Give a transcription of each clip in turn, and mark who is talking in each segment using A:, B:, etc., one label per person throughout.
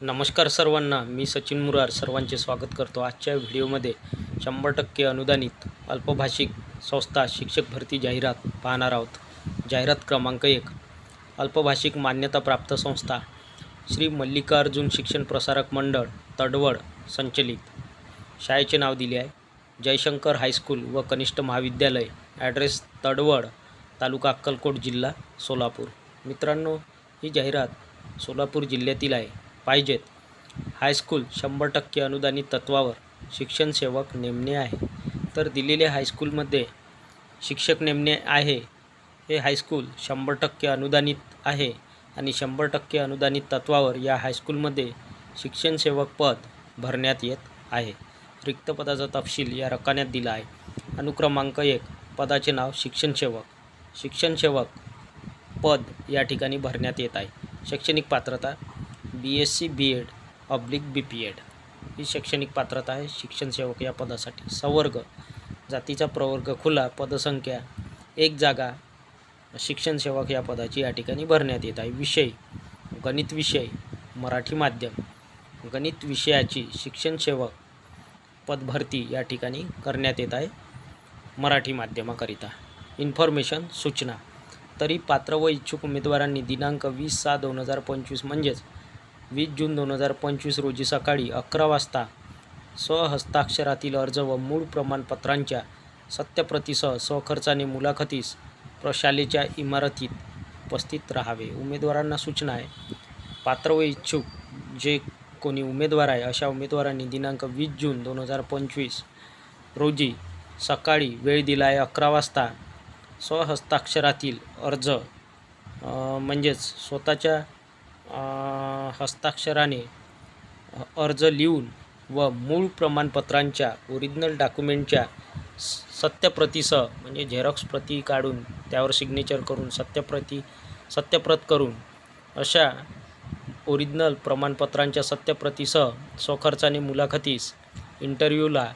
A: नमस्कार सर्वांना मी सचिन मुरार सर्वांचे स्वागत करतो आजच्या व्हिडिओमध्ये. शंभर टक्के अनुदानित अल्पभाषिक संस्था शिक्षक भरती जाहिरात पाहणार आहोत. जाहिरात क्रमांक एक अल्पभाषिक मान्यताप्राप्त संस्था श्री मल्लिकार्जुन शिक्षण प्रसारक मंडळ तडवड संचलित. शाळेचे नाव दिले आहे. जयशंकर हायस्कूल व कनिष्ठ महाविद्यालय. ॲड्रेस तडवड तालुका अक्कलकोट जिल्हा सोलापूर. मित्रांनो ही जाहिरात सोलापूर जिल्ह्यातील आहे. पाहिजेत. हायस्कूल शंभर टक्के अनुदानित तत्वावर शिक्षण सेवक नेमणे आहे. तर दिलेल्या हायस्कूलमध्ये शिक्षक नेमणे आहे. हे हायस्कूल शंभर टक्के अनुदानित आहे आणि शंभर टक्के अनुदानित तत्वावर या हायस्कूलमध्ये शिक्षण सेवक पद भरण्यात येत आहे. रिक्त पदाचा तपशील या रकान्यात दिला आहे. अनुक्रमांक एक पदाचे नाव शिक्षण सेवक. शिक्षण सेवक पद या ठिकाणी भरण्यात येत आहे. शैक्षणिक पात्रता B S C B Ed oblique B P Ed ही शैक्षणिक पात्रता आहे. शिक्षण सेवक या पदासाठी. संवर्ग जातीचा प्रवर्ग खुला पदसंख्या एक जागा शिक्षण सेवक या पदाची या ठिकाणी भरण्यात येत आहे. विषय गणित विषय मराठी माध्यम गणित विषयाची शिक्षण सेवक पदभरती या ठिकाणी करण्यात येत आहे. मराठी माध्यमाकरिता. इन्फॉर्मेशन सूचना. तरी पात्र व इच्छुक उमेदवारांनी दिनांक वीस सहा दोन हजार पंचवीस म्हणजेच वीस जून दोन हजार पंचवीस रोजी सकाळी अकरा वाजता स्वहस्ताक्षरातील अर्ज व मूळ प्रमाणपत्रांच्या सत्यप्रतीसह स्वखर्चाने मुलाखतीस प्रशालेच्या इमारतीत उपस्थित राहावे. उमेदवारांना सूचना आहे. पात्र व इच्छुक जे कोणी उमेदवार आहे अशा उमेदवारांनी दिनांक वीस जून दोन हजार पंचवीस रोजी सकाळी वेळ दिला आहे अकरा वाजता स्वहस्ताक्षरातील अर्ज म्हणजेच स्वतःच्या हस्ताक्षराने अर्ज लिहून व मूळ प्रमाणपत्रांच्या ओरिजिनल डॉक्युमेंटच्या स- सत्यप्रतीसह म्हणजे झेरॉक्स प्रती काढून त्यावर सिग्नेचर करून सत्यप्रती सत्यप्रत करून अशा ओरिजिनल प्रमाणपत्रांच्या सत्यप्रतीसह स्वखर्चाने मुलाखतीस इंटरव्ह्यूला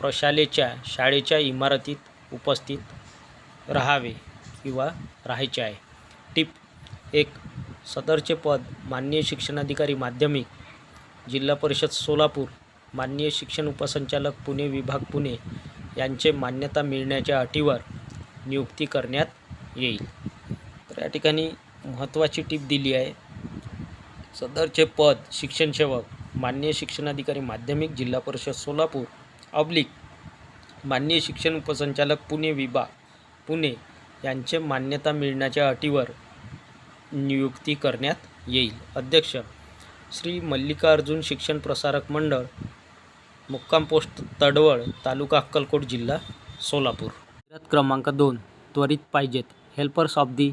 A: प्रशालेच्या शाळेच्या इमारतीत उपस्थित राहावे किंवा राहायचे आहे. टिप एक सदरचे पद माननीय शिक्षणाधिकारी माध्यमिक जिल्हा परिषद सोलापूर माननीय शिक्षण उपसंचालक पुणे विभाग पुणे यांचे मान्यता मिळण्याच्या अटीवर नियुक्ती करण्यात येईल. तर या ठिकाणी महत्त्वाची टीप दिली आहे. सदरचे पद शिक्षण सेवक माननीय शिक्षणाधिकारी माध्यमिक जिल्हा परिषद सोलापूर ऑब्लिक माननीय शिक्षण उपसंचालक पुणे विभाग पुणे यांचे मान्यता मिळण्याच्या अटीवर नियुक्ती करण्यात येईल. अध्यक्ष श्री मल्लिकार्जुन शिक्षण प्रसारक मंडळ मुक्काम पोस्ट तडवळ तालुका अक्कलकोट जिल्हा सोलापूर. क्रमांक दोन त्वरित पाहिजेत. Helpers of the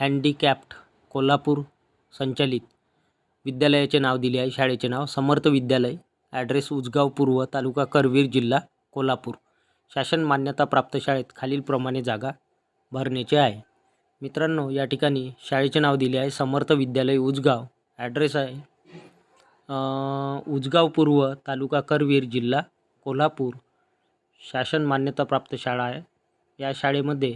A: handicapped Kolhapur संचालित. विद्यालयाचे नाव दिले आहे. शाळेचे नाव समर्थ विद्यालय. ॲड्रेस उजगाव पूर्व तालुका करवीर जिल्हा कोल्हापूर. शासन मान्यताप्राप्त शाळेत खालीलप्रमाणे जागा भरण्याची आहे. मित्रांनो या ठिकाणी शाळेचे नाव दिले आहे समर्थ विद्यालय उजगाव. ॲड्रेस आहे उजगाव पूर्व तालुका करवीर जिल्हा कोल्हापूर. शासन मान्यताप्राप्त शाळा आहे. या शाळेमध्ये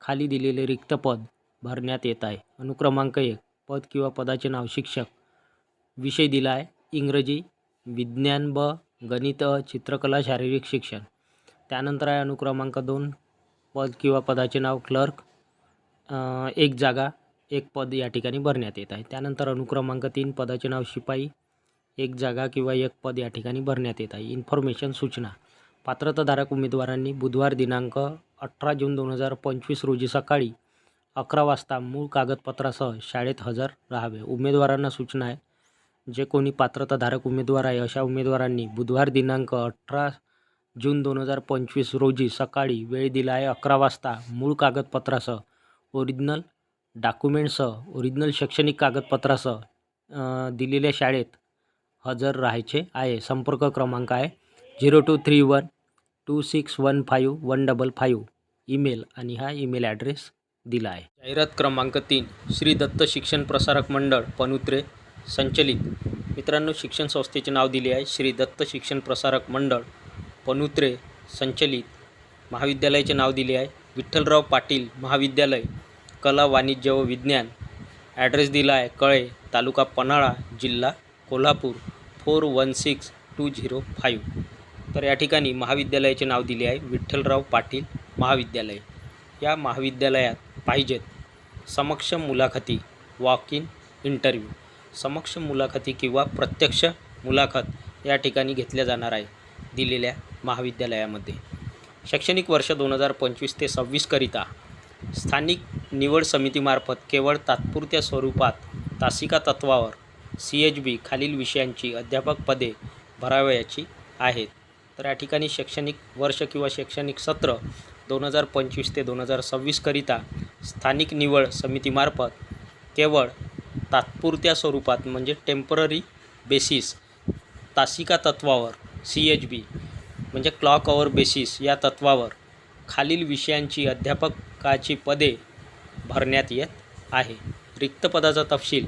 A: खाली दिलेले रिक्त पद भरण्यात येत आहे. अनुक्रमांक एक पद किंवा पदाचे नाव शिक्षक. विषय दिला आहे इंग्रजी विज्ञान ब गणित अ चित्रकला शारीरिक शिक्षण. त्यानंतर आहे अनुक्रमांक दोन पद किंवा पदाचे नाव क्लर्क एक जागा एक पद या ठिकाणी भरण्यात येत आहे. त्यानंतर अनुक्रमांक तीन पदाचे नाव शिपाई एक जागा किंवा एक पद या ठिकाणी भरण्यात येत आहे. इन्फॉर्मेशन सूचना. पात्रताधारक उमेदवारांनी बुधवार दिनांक अठरा जून दोन हजार पंचवीस रोजी सकाळी अकरा वाजता मूळ कागदपत्रासह शाळेत हजर राहावे. उमेदवारांना सूचना आहे जे कोणी पात्रताधारक उमेदवार आहे अशा उमेदवारांनी बुधवार दिनांक अठरा जून दोन हजार पंचवीस रोजी सकाळी वेळ दिला आहे अकरा वाजता मूळ कागदपत्रासह ओरिजिनल डॉक्युमेंटसह ओरिजिनल शैक्षणिक कागदपत्रासह दिलेल्या शाळेत हजर राहायचे आहे. संपर्क क्रमांक आहे zero two three one two six one five one double five. Email आणि हा ईमेल ॲड्रेस दिला आहे. जाहिरात क्रमांक तीन श्री दत्त शिक्षण प्रसारक मंडळ पनुत्रे संचलित. मित्रांनो शिक्षण संस्थेचे नाव दिले आहे. श्री दत्त शिक्षण प्रसारक मंडळ पनुत्रे संचलित. महाविद्यालयाचे नाव दिले आहे. विठ्ठलराव पाटील महाविद्यालय कला वाणिज्य व विज्ञान. ॲड्रेस दिला आहे कळे तालुका पन्हाळा जिल्हा Kolhapur four one six two zero five तर या ठिकाणी महाविद्यालयाचे नाव दिले आहे विठ्ठलराव पाटील महाविद्यालय. या महाविद्यालयात पाहिजेत समक्ष मुलाखती वॉक इन इंटरव्ह्यू समक्ष मुलाखती किंवा प्रत्यक्ष मुलाखत या ठिकाणी घेतल्या जाणार आहे दिलेल्या महाविद्यालयामध्ये. शैक्षणिक वर्ष दोन हजार पंचवीस ते सव्वीसकरिता स्थानिक निवड समितीमार्फत केवळ तात्पुरत्या स्वरूपात तासिका तत्वावर सी एच बी खालील विषयांची अध्यापक पदे भरावयाची आहेत. तर या ठिकाणी शैक्षणिक वर्ष किंवा शैक्षणिक सत्र दोन हजार पंचवीस ते दोन हजार सव्वीसकरिता स्थानिक निवड समितीमार्फत केवळ तात्पुरत्या स्वरूपात म्हणजे टेंपररी बेसिस तासिका तत्वावर सी एच बी म्हणजे क्लॉक अवर बेसिस या तत्वावर खालील विषयांची अध्यापक काची पदे भरण्यात येत आहे. रिक्त पदाचा तपशील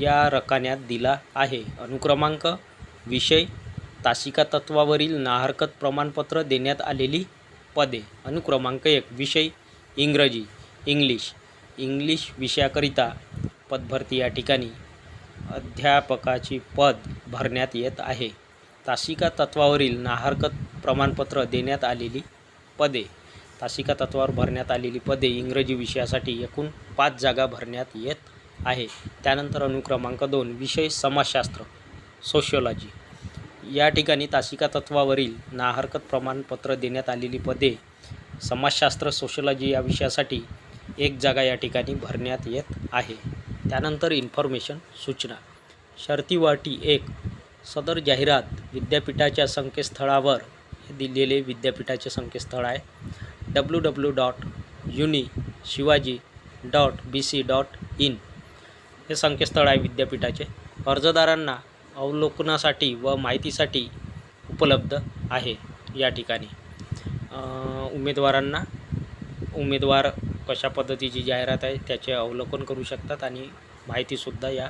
A: या रकान्यात दिला आहे. अनुक्रमांक विषय तासिका तत्वावरील नाहरकत प्रमाणपत्र देण्यात आलेली पदे. अनुक्रमांक एक विषय इंग्रजी इंग्लिश इंग्लिश विषयाकरिता पदभरती या ठिकाणी अध्यापकाची पद भरण्यात येत आहे. तासिका तत्वावरील नाहरकत प्रमाणपत्र देण्यात आलेली पदे. तासिका तत्वावर भरण्यात आलेली पदे इंग्रजी विषयासाठी एकूण पाच जागा भरण्यात येत आहे. त्यानंतर अनुक्रमांक दोन विषय समाजशास्त्र सोशिओलॉजी या ठिकाणी तासिका तत्वावरील नाहरकत प्रमाणपत्र देण्यात आलेली पदे समाजशास्त्र सोशिओलॉजी या विषयासाठी एक जागा या ठिकाणी भरण्यात येत आहे. त्यानंतर इन्फॉर्मेशन सूचना. शर्तीवाटी एक सदर जाहिरात विद्यापीठाच्या संकेतस्थळावर हे दिलेले विद्यापीठाचे संकेतस्थळ आहे. W W dot uni Shivaji dot B C dot in हे संकेतस्थळ आहे विद्यापीठाचे. अर्जदारांना अवलोकनासाठी व माहितीसाठी उपलब्ध आहे या ठिकाणी. उमेदवारांना उमेदवार कशा पद्धतीची जाहिरात आहे त्याचे अवलोकन करू शकतात आणि माहितीसुद्धा या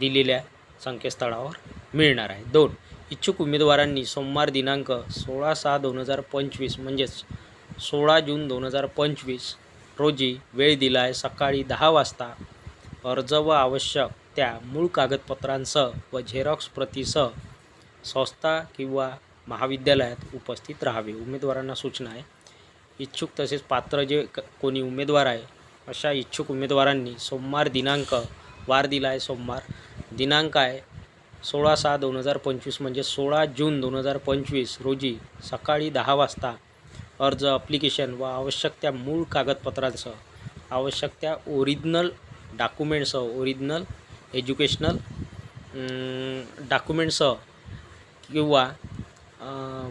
A: दिलेल्या संकेतस्थळावर मिळणार आहे. दोन इच्छुक उमेदवारांनी सोमवार दिनांक सोळा सहा दोन हजार पंचवीस म्हणजेच सोळा जून दोन हजार पंचवीस रोजी वेळ दिला आहे सकाळी दहा वाजता. अर्ज व आवश्यक त्या मूळ कागदपत्रांसह व झेरॉक्स प्रतीसह संस्था किंवा महाविद्यालयात उपस्थित राहावे. उमेदवारांना सूचना आहे. इच्छुक तसेच पात्र जे क कोणी उमेदवार आहे अशा इच्छुक उमेदवारांनी सोमवार दिनांक वार दिला आहे सोमवार. दिनांक आहे सोळा सहा दोन हजार पंचवीस म्हणजे सोळा जून दोन हजार पंचवीस रोजी सकाळी दहा वाजता अर्ज अप्लिकेशन व आवश्यक त्या मूळ कागदपत्रांसह आवश्यक त्या ओरिजिनल डॉक्युमेंटसह ओरिजिनल एज्युकेशनल डॉक्युमेंटसह किंवा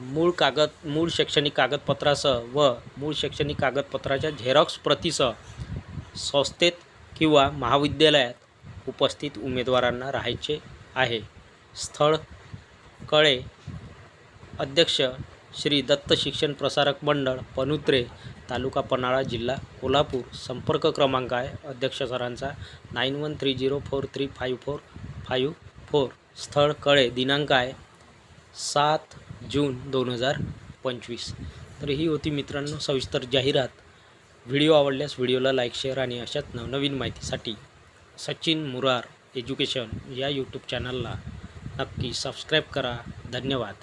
A: मूळ कागद मूळ शैक्षणिक कागदपत्रासह व मूळ शैक्षणिक कागदपत्राच्या झेरॉक्स प्रतीसह संस्थेत किंवा महाविद्यालयात उपस्थित उमेदवारांना राहायचे आहे. स्थळ कळे अध्यक्ष श्री दत्त शिक्षण प्रसारक मंडळ पनुत्रे तालुका पन्हाळा जिल्हा कोल्हापूर. संपर्क क्रमांक आहे अध्यक्ष सरांचा nine one three zero four three five four five four. स्थळ कळे दिनांक आहे सात जून दोन हजार पंचवीस. तर ही होती मित्रांनो सविस्तर जाहिरात. व्हिडिओ आवडल्यास व्हिडिओला लाईक शेअर आणि अशाच नवनवीन माहितीसाठी सचिन मुरार एज्युकेशन या यूट्यूब चॅनलला नक्की सबस्क्राईब करा. धन्यवाद.